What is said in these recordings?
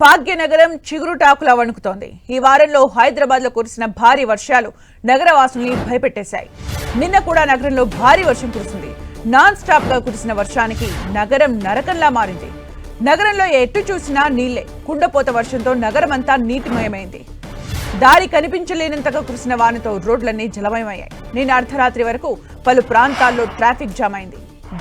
భాగ్యనగరం చిగురుటాకులా వణుకుతోంది. ఈ వారంలో హైదరాబాద్లో కురిసిన భారీ వర్షాలు నగరవాసుల్ని భయపెట్టేశాయి. నిన్న కూడా నగరంలో భారీ వర్షం కురిసింది. నాన్ స్టాప్గా కురిసిన వర్షానికి నగరం నరకంలా మారింది. నగరంలో ఎటు చూసినా నీళ్ళే. కుండపోత వర్షంతో నగరమంతా నీటిమయమైంది. దారి కనిపించలేనంతగా కురిసిన వానతో రోడ్లన్నీ జలమయమయ్యాయి. నిన్న అర్ధరాత్రి వరకు పలు ప్రాంతాల్లో ట్రాఫిక్ జామ్ అయింది.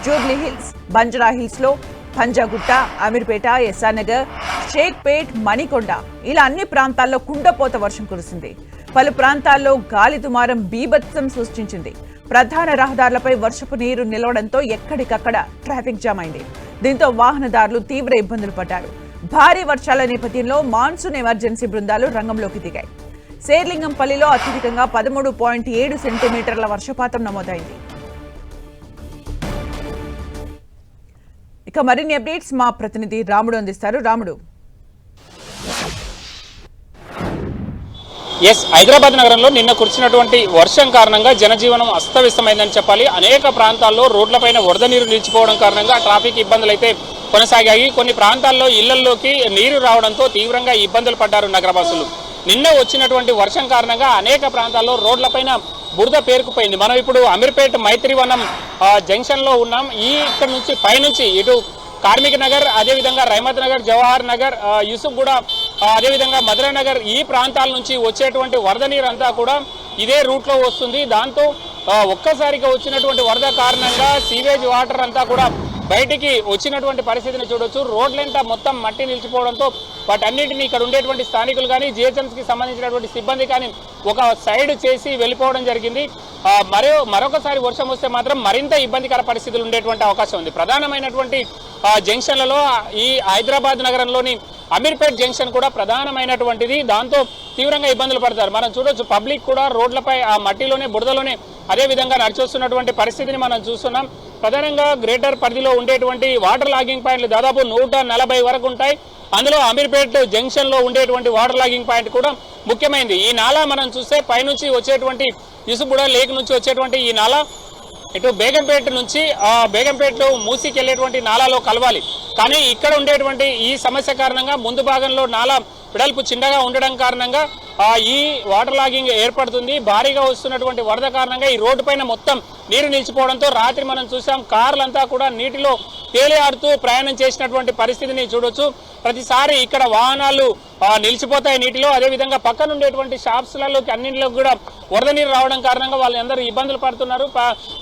జూబ్లీ హిల్స్ బంజరా హిల్స్లో పంజాగుట్ట అమీర్పేట ఎస్ఆర్నగర్ షేక్పేట్ మణికొండ ఇలా అన్ని ప్రాంతాల్లో కుండపోత వర్షం కురిసింది. పలు ప్రాంతాల్లో గాలి దుమారం బీభత్సం సృష్టించింది. ప్రధాన రహదారులపై వర్షపు నీరు నిలవడంతో ఎక్కడికక్కడ ట్రాఫిక్ జామ్ అయింది. దీంతో వాహనదారులు తీవ్ర ఇబ్బందులు పడ్డారు. భారీ వర్షాల నేపథ్యంలో మాన్సూన్ ఎమర్జెన్సీ బృందాలు రంగంలోకి దిగాయి. శేర్లింగంపల్లిలో అత్యధికంగా పదమూడు పాయింట్ ఏడు సెంటీమీటర్ల వర్షపాతం నమోదైంది. ఇక మరిన్ని అప్డేట్స్ మా ప్రతినిధి రాముడు అందిస్తారు. రాముడు. ఎస్ హైదరాబాద్ నగరంలో నిన్న కురిసినటువంటి వర్షం కారణంగా జనజీవనం అస్తవ్యస్తమైందని చెప్పాలి. అనేక ప్రాంతాల్లో రోడ్లపైన వరద నీరు నిలిచిపోవడం కారణంగా ట్రాఫిక్ ఇబ్బందులు అయితే కొనసాగాయి. కొన్ని ప్రాంతాల్లో ఇళ్ళల్లోకి నీరు రావడంతో తీవ్రంగా ఇబ్బందులు పడ్డారు నగరవాసులు. నిన్న వచ్చినటువంటి వర్షం కారణంగా అనేక ప్రాంతాల్లో రోడ్లపైన బురద పేరుకుపోయింది. మనం ఇప్పుడు అమీర్పేట్ మైత్రివనం జంక్షన్లో ఉన్నాం. ఈ ఇక్కడ నుంచి పైనుంచి ఇటు కార్మిక నగర్ అదేవిధంగా రహమత్ నగర్ జవహర్ నగర్ యూసుఫ్ కూడా అదేవిధంగా మధురా నగర్ ఈ ప్రాంతాల నుంచి వచ్చేటువంటి వరద నీరు అంతా కూడా ఇదే రూట్లో వస్తుంది. దాంతో ఒక్కసారిగా వచ్చినటువంటి వరద కారణంగా సీవేజ్ వాటర్ అంతా కూడా బయటికి వచ్చినటువంటి పరిస్థితిని చూడొచ్చు. రోడ్లంతా మొత్తం మట్టి నిలిచిపోవడంతో వాటన్నిటిని ఇక్కడ ఉండేటువంటి స్థానికులు కానీ జిహెచ్ఎంసీకి సంబంధించినటువంటి సిబ్బంది కానీ ఒక సైడ్ చేసి వెళ్ళిపోవడం జరిగింది. మరో మరొకసారి వర్షం వస్తే మాత్రం మరింత ఇబ్బందికర పరిస్థితులు ఉండేటువంటి అవకాశం ఉంది. ప్రధానమైనటువంటి జంక్షన్లలో ఈ హైదరాబాద్ నగరంలోని అమీర్పేట్ జంక్షన్ కూడా ప్రధానమైనటువంటిది. దాంతో తీవ్రంగా ఇబ్బందులు పడతారు. మనం చూడొచ్చు పబ్లిక్ కూడా రోడ్లపై ఆ మట్టిలోనే బురదలోనే అదే విధంగా నడిచొస్తున్నటువంటి పరిస్థితిని మనం చూస్తున్నాం. ప్రధానంగా గ్రేటర్ పరిధిలో ఉండేటువంటి వాటర్ లాగింగ్ పాయింట్లు దాదాపు నూట నలభై వరకు ఉంటాయి. అందులో అమీర్పేట్ జంక్షన్లో ఉండేటువంటి వాటర్ లాగింగ్ పాయింట్ కూడా ముఖ్యమైనది. ఈ నాలా మనం చూస్తే పైనుంచి వచ్చేటువంటి ఇసుబుడ లేక్ నుంచి వచ్చేటువంటి ఈ నాలా ఇటు బేగంపేట నుంచి ఆ బేగంపేటలో మూసికి వెళ్ళేటువంటి నాలాలో కలవాలి. కానీ ఇక్కడ ఉండేటువంటి ఈ సమస్య కారణంగా ముందు భాగంలో నాలా పిడల్పు చిన్నగా ఉండడం కారణంగా ఈ వాటర్ లాగింగ్ ఏర్పడుతుంది. భారీగా వస్తున్నటువంటి వరద కారణంగా ఈ రోడ్డు పైన మొత్తం నీరు నిలిచిపోవడంతో రాత్రి మనం చూసాం కార్లంతా కూడా నీటిలో తేలియాడుతూ ప్రయాణం చేసినటువంటి పరిస్థితిని చూడొచ్చు. ప్రతిసారి ఇక్కడ వాహనాలు నిలిచిపోతాయి నీటిలో. అదేవిధంగా పక్కన ఉండేటువంటి షాప్స్లలోకి అన్నింటిలో కూడా వరద నీరు రావడం కారణంగా వాళ్ళందరూ ఇబ్బందులు పడుతున్నారు.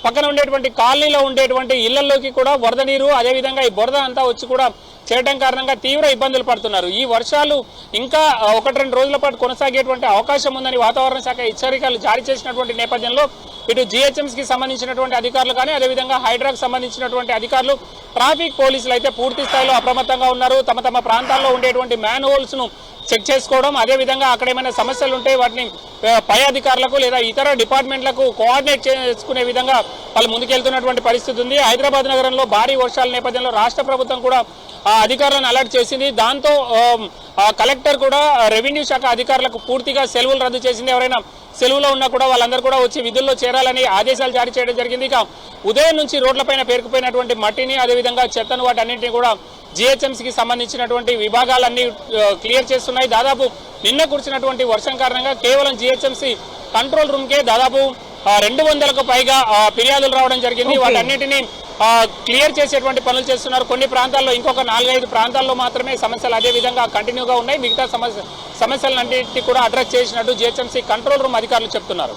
పక్కన ఉండేటువంటి కాలనీలో ఉండేటువంటి ఇళ్ళలోకి కూడా వరద నీరు అదేవిధంగా ఈ బురద అంతా వచ్చి కూడా చేయడం కారణంగా తీవ్ర ఇబ్బందులు పడుతున్నారు. ఈ వర్షాలు ఇంకా ఒకటి రెండు రోజుల పాటు కొనసాగేటువంటి అవకాశం ఉందని వాతావరణ శాఖ హెచ్చరికలు జారీ చేసినటువంటి నేపథ్యంలో ఇటు జిహెచ్ఎంసీకి సంబంధించినటువంటి అధికారులు కానీ అదేవిధంగా హైడ్రాకు సంబంధించినటువంటి అధికారులు ట్రాఫిక్ పోలీసులు అయితే పూర్తి స్థాయిలో అప్రమత్తంగా ఉన్నారు. తమ తమ ప్రాంతాల్లో ఉండేటువంటి మ్యాన్ హోల్స్ను చెక్ చేసుకోవడం అదేవిధంగా అక్కడ ఏమైనా సమస్యలు ఉంటే వాటిని పై అధికారులకు లేదా ఇతర డిపార్ట్మెంట్లకు కోఆర్డినేట్ చేసుకునే విధంగా వాళ్ళు ముందుకెళ్తున్నటువంటి పరిస్థితి ఉంది. హైదరాబాద్ నగరంలో భారీ వర్షాల నేపథ్యంలో రాష్ట్ర ప్రభుత్వం కూడా అధికారులను అలర్ట్ చేసింది. దాంతో కలెక్టర్ కూడా రెవెన్యూ శాఖ అధికారులకు పూర్తిగా సెలవులు రద్దు చేసింది ఎవరైనా సెలవులో ఉన్నా కూడా వాళ్ళందరూ కూడా వచ్చి విధుల్లో చేరాలని ఆదేశాలు జారీ చేయడం జరిగింది. ఇక ఉదయం నుంచి రోడ్లపైన పేరుకుపోయినటువంటి మట్టిని అదేవిధంగా చెత్తను వాటన్నింటినీ కూడా జిహెచ్ఎంసీకి సంబంధించినటువంటి విభాగాలన్నీ క్లియర్ చేస్తున్నాయి. దాదాపు నిన్న కురిసినటువంటి వర్షం కారణంగా కేవలం జిహెచ్ఎంసీ కంట్రోల్ రూమ్కే దాదాపు రెండు వందలకు పైగా ఫిర్యాదులు రావడం జరిగింది. వాటన్నిటిని క్లియర్ చేసేటువంటి పనులు చేస్తున్నారు. కొన్ని ప్రాంతాల్లో ఇంకొక నాలుగైదు ప్రాంతాల్లో మాత్రమే సమస్యలు అదే విధంగా కంటిన్యూగా ఉన్నాయి. మిగతా సమస్య సమస్యలన్నింటినీ కూడా అడ్రస్ చేసినట్టు జిహెచ్ఎంసీ కంట్రోల్ రూమ్ అధికారులు చెప్తున్నారు.